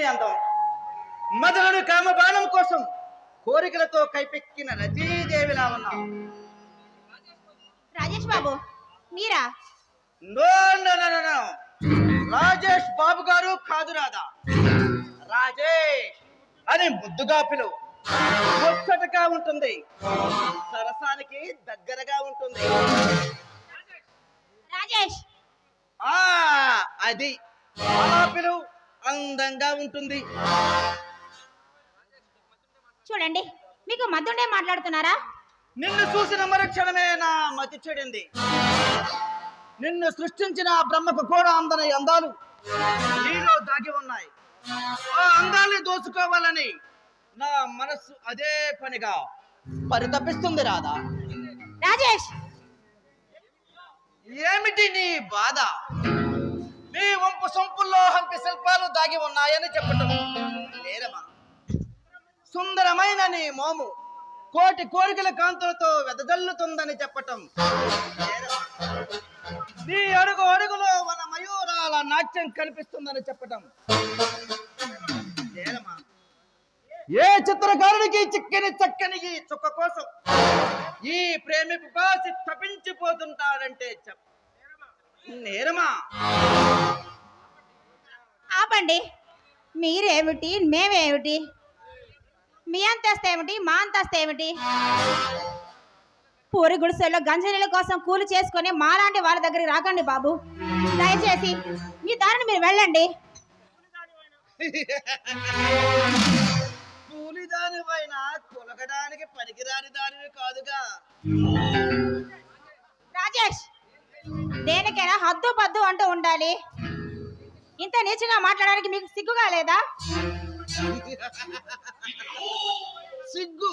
నీ అందం మదనుడు కామబాణం కోసం కోరికలతో కైపెక్కిన ఉన్నావు రాజేష్ బాబు మీరా? No no no no, no. Rajesh Babu గారు కాదు రాదా రాజేష్ అని ముద్దుగా పిలువు. ముచ్చటగా ఉంటుంది. సరసానికి దగ్గరగా ఉంటుంది. రాజేష్! ఆ అది అలా పిలువు. అందంగా ఉంటుంది. చూడండి మీకు మధ్యుండే మాట్లాడుతున్నారా? నిన్ను చూసిన మరుక్షణమే నా మతి చెడింది. నిన్ను సృష్టించిన బ్రహ్మకు కూడా అందని అందాలు నీలో దాగి ఉన్నాయి. ఆ అందాల్ని దోచుకోవాలని నా మనస్సు అదే పనిగా పరితపిస్తుంది రాదా రాజేష్! ఏమిటి నీ బాధ? నీ వంపు సొంపుల్లో హంపి శిల్పాలు దాగి ఉన్నాయని చెప్పటం. నేరమా? సుందరమైన నీ మోము కోటి కోరికల కాంతులతో వెదజల్లుతుందని చెప్పటం. నీ అడుగు అడుగులో మన మయూరాల నాట్యం కనిపిస్తుందని చెప్పటం. నేరమా? ఏ చిత్రకారుడికి చిక్కని చక్కని ఈ చుక్క కోసం ఈ ప్రేమి పిపాసి తపించిపోతుంటాడంటే చెప్ప నేరమా? ఆపండి. మీరేమిటి? మేమేమిటి? మీ అంతస్తు ఏమిటి? మా అంతస్తు ఏమిటి? పూరి గుడిసెల్లో గంజనీల కోసం కూలి చేసుకొని మాలాంటి వాళ్ళ దగ్గరికి రాకండి బాబు. దయచేసి మీ దారిని మీరు వెళ్ళండి. పనికిరాని దానివి కాదుగా. రాజేష్! దేనికైనా హద్దు పద్దు అంటూ ఉండాలి. ఇంత నీచంగా మాట్లాడడానికి మీకు సిగ్గుగా లేదా? సిగ్గు.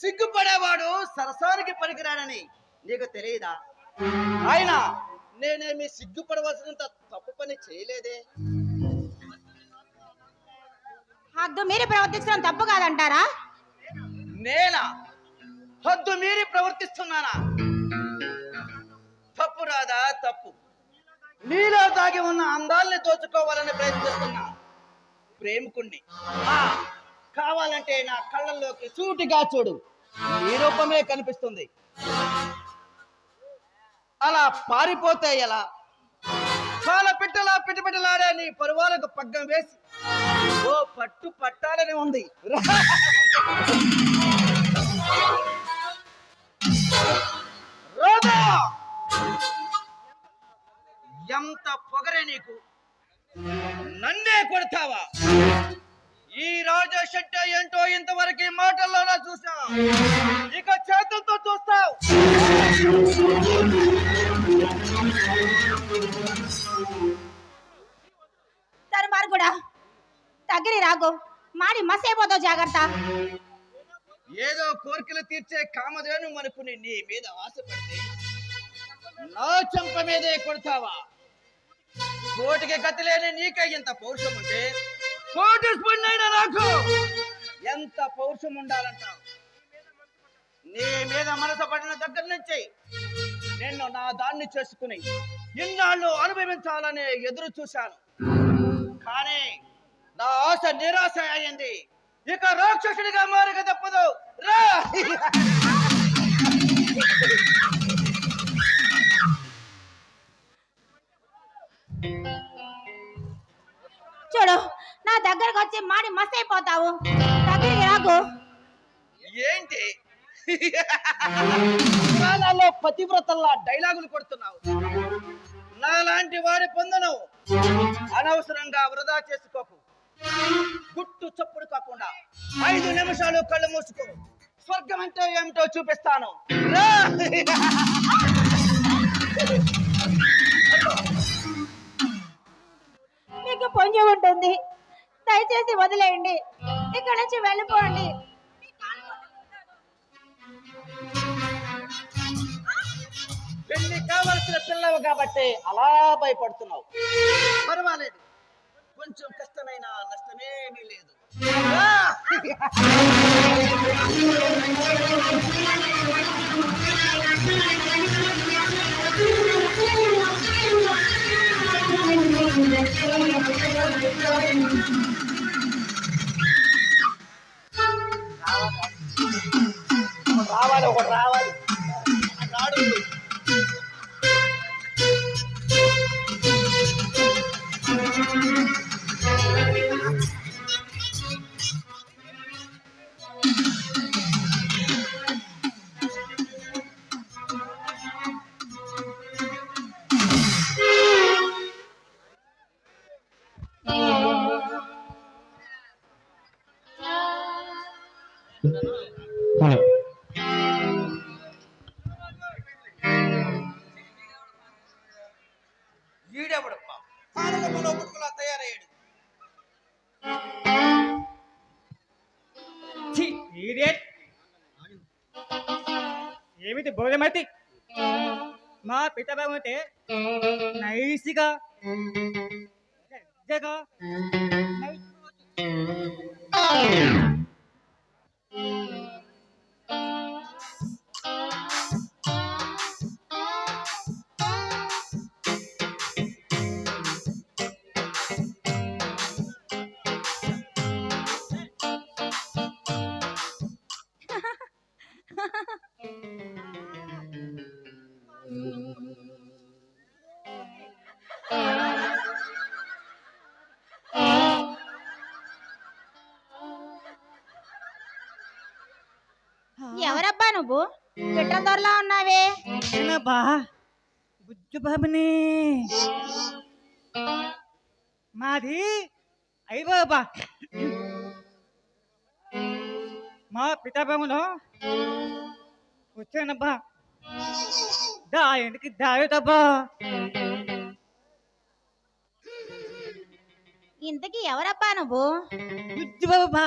సిగ్గుపడేవాడు సరసానికి పనికిరాడని నీకు తెలియదా? ఆయన నేనేమి సిగ్గుపడవలసినంత తప్పు పని చేయలేదే? హద్దు మీరు ప్రవర్తించడం తప్పు కాదంటారా? నేనా హద్దు మీరి ప్రవర్తిస్తున్నానా? తప్పు రాదా? తప్పు. నీలో దాగి ఉన్న అందాల్ని దోచుకోవాలని ప్రయత్నిస్తున్నా. ప్రేమికుణ్ణి. కావాలంటే నా కళ్ళల్లోకి సూటిగా చూడు. నీ రూపమే కనిపిస్తుంది. అలా పారిపోతే ఎలా? చాలా పిట్టలా పిట్టపిట్టలాడే నీ పరువాలకు పగ్గం వేసి. ఓ పట్టు పట్టాలని ఉంది. రాధా! ఎంత పొగరే నీకు? నన్నే కొడతావా? ఈ రాజేష్ అంటే ఏంటో ఇంతవరకు మాటల్లోనే చూసా ఇక చేతులతో చూస్తావు. తరుమారు కూడా. తగిరి రాకు. మాడి మసైపోతావు జాగ్రత్త. ఏదో కోరికలు తీర్చే కామధేను అనుకుని నీ మీద ఆశపడితే నా చెంప మీదే కొడతావా? కోటికి గతి లేని నీకే ఇంత పౌరుషం ఉంటే? కోటి స్పూన్ అయినా నాకు? ఎంత పౌరుషం ఉండాలంటావు? నీ మీద మనసు పడిన దగ్గర నుంచి నిన్ను నా దాన్ని చేసుకుని ఇన్నాళ్ళు అనుభవించాలని ఎదురు చూశాను. కానీ నా ఆశ నిరాశ అయింది. ఇక రాక్షసుడిగా మారక తప్పదు. రా! పురాణాల్లో పతివ్రతల్లా డైలాగులు కొడుతున్నావు. నాలాంటి వారి పొందను అనవసరంగా వృధా చేసుకోకు. గుట్టు చప్పుడు కాకుండా ఐదు నిమిషాలు కళ్ళు మూసుకో. స్వర్గం అంటే ఏమిటో చూపిస్తాను. మీకు పొంగి ఉంటుంది. దయచేసి వదిలేయండి. ఇక్కడ నుంచి వెళ్ళిపోండి. పెళ్ళి కావలసిన పిల్లవు కాబట్టి అలా భయపడుతున్నావు. పర్వాలేదు. కొంచెం కష్టమైన నష్టమేమీ లేదు. రావాలి ఒకటి రావాలి. ఈడెవడప్ప పానకములో పుట్టుకులా తయారయ్యాడు. ఏమిటి బోధమతి మా పితబాబుతే నైసిగా జగా దొరలా ఉన్నావే బా బుజ్జు బాబుని మాది అయ్యబాబా మా పితాబాబులో వచ్చానబ్బా. దా దాయుదబ్బా ఇంతకీ ఎవరబ్బా నువ్వు? బుజ్జు బాబా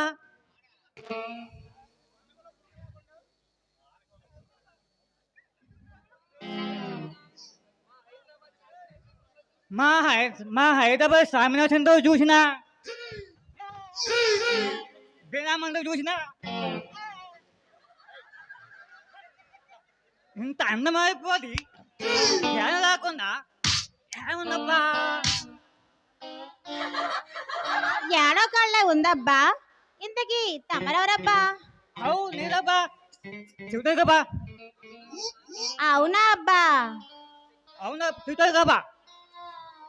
మా హై మా హైదరాబాద్ స్వామినాథన్తో చూసిన? బీరామంతో చూసిన? ఇంత అందమైపోది. ఏం లేకుండా ఏముందబ్బా? ఏడో కళ్ళ ఉందబ్బా? ఇంతకీ తమరెవరబ్బా? అవు నేనబ్బా. చెబుతావు కబా అవునా అబ్బా? అవునా చెబుతావు కబా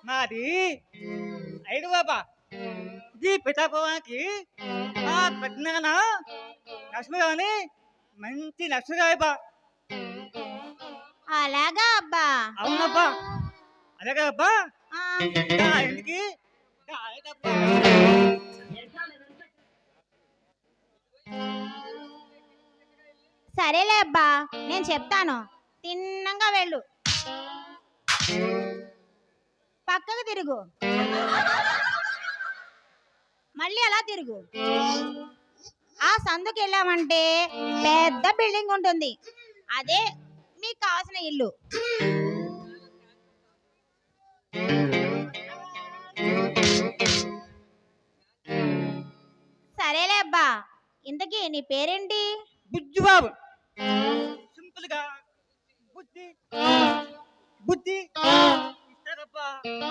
మాది ఐదు బాబా. ఇది పితాపవానికి మా పెద్దనాన్న లక్ష్మిగాని మంచి లక్ష్మిగాయబా అలాగా అబ్బా. అవునబ్బా. అలాగే అబ్బా. ఆయనబ్బా. సరేలే అబ్బా నేను చెప్తాను. తిన్నంగా వెళ్ళు. పక్కకు తిరుగు. మళ్ళీ అలా తిరుగు. ఆ సందుకు వెళ్ళామంటే పెద్ద బిల్డింగ్ ఉంటుంది. అదే మీకు కావాల్సిన ఇల్లు. సరేలే అబ్బా ఇంతకీ నీ పేరేంటి? బుజ్జుబాబు. సింపుల్గా బుద్ధి బుద్ధి ఇస్తారబ్బా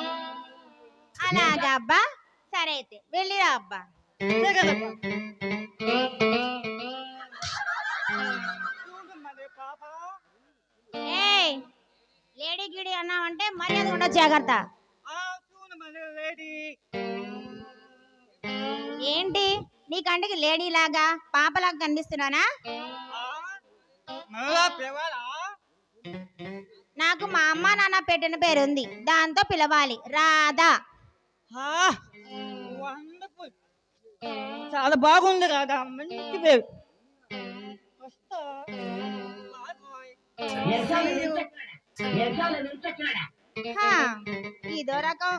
అలాగా అబ్బా. సరే అయితే వెళ్ళిరా అబ్బా. లేడీ గిడి అన్నావంటే మర్యాద ఉండదు జాగ్రత్త. ఏంటి? నీ కంటికి లేడీ లాగా పాపలాగా కనిపిస్తున్నానా? నాకు మా అమ్మ నాన్న పెట్టిన పేరు ఉంది దాంతో పిలవాలి. రాధా. వండర్ఫుల్. చాలా బాగుంది రాదా మంచి పేరు. వస్తా. ఇదో రకం.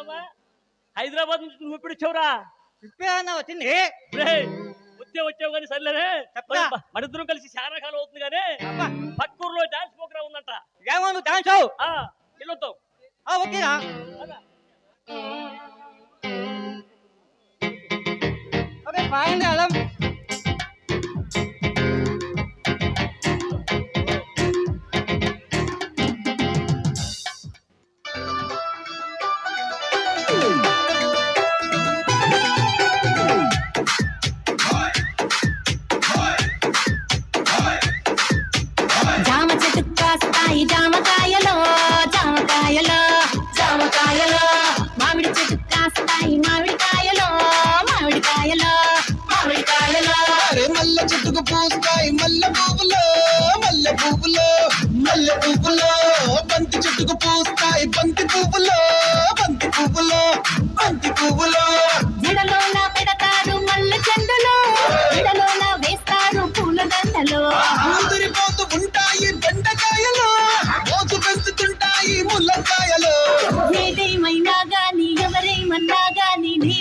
బుజ్జిబాబా హైదరాబాద్ నుంచి నువ్వు ఎప్పుడు వచ్చావురా? ఇప్పుడే అన్న వచ్చింది. వచ్చే వచ్చావు కానీ సర్లేనే. మరిద్దరం కలిసి చాలా కాలం అవుతుంది కానీ పక్కూరులో డాన్స్ ప్రోగ్రామ్ ఉందంట. ఏమను డాన్స్ ఆ వెళ్ళొద్దాం ఓకేనా ఓకే బాగుంది అలం. డి.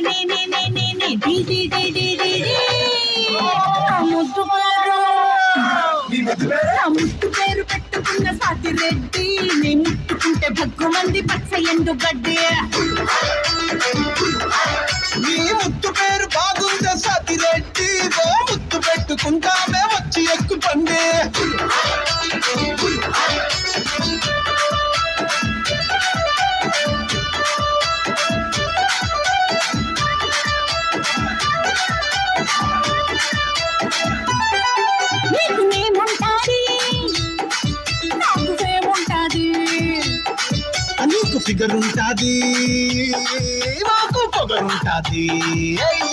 నా ముద్దు పేరు. నా ముద్దు పేరు? పెట్టుకున్న సాటి రెడ్డి. నే ముట్టుకుంటే పచ్చ ఎండు గడ్డి. మాకు పొగరుంటది. ఏయ్,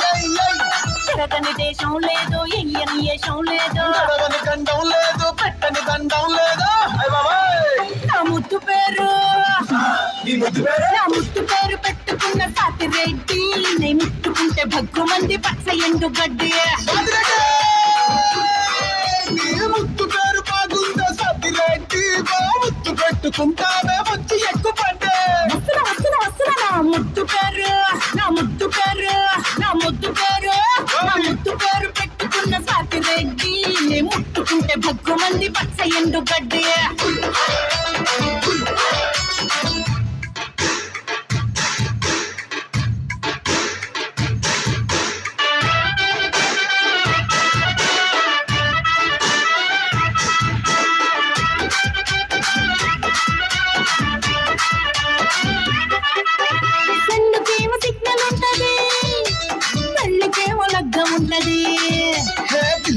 తిరగని దేశం లేదు ఎయ్యని దేశం లేదు నడవని గండం లేదు పెట్టని దండం లేదు నా ముద్దు పేరు పేరు నా ముద్దు పేరు పెట్టుకున్న సాటి రెడ్డి నే ముట్టుకుంటే భగ్గు మంది పచ్చ ఎండు గడ్డి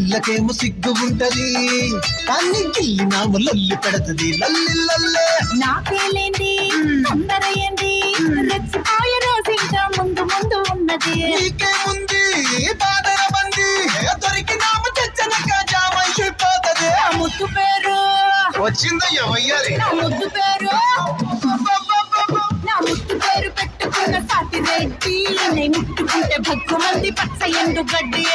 పిల్లకేమో సిగ్గు ఉంటది. అన్ని గిల్లి నాము లొల్లి పెడతది. లల్లి లల్లే. నాకేలేంది తొందర ఏంది రెచ్చిపోయే రోజు ఇంకా ముందు ముందు ఉన్నది. నీకేముంది బాదర బంది. దొరికి నాము తెచ్చనక జామైపోతది నా ముద్దు పేరు. వచ్చిందయ్యా వయ్యారి నా ముద్దు పేరు. నా ముద్దు పేరు పెట్టుకున్న సాటి రెడ్డి. నే ముట్టుకుంటే భగ్గు మంది పచ్చ ఎండు గడ్డి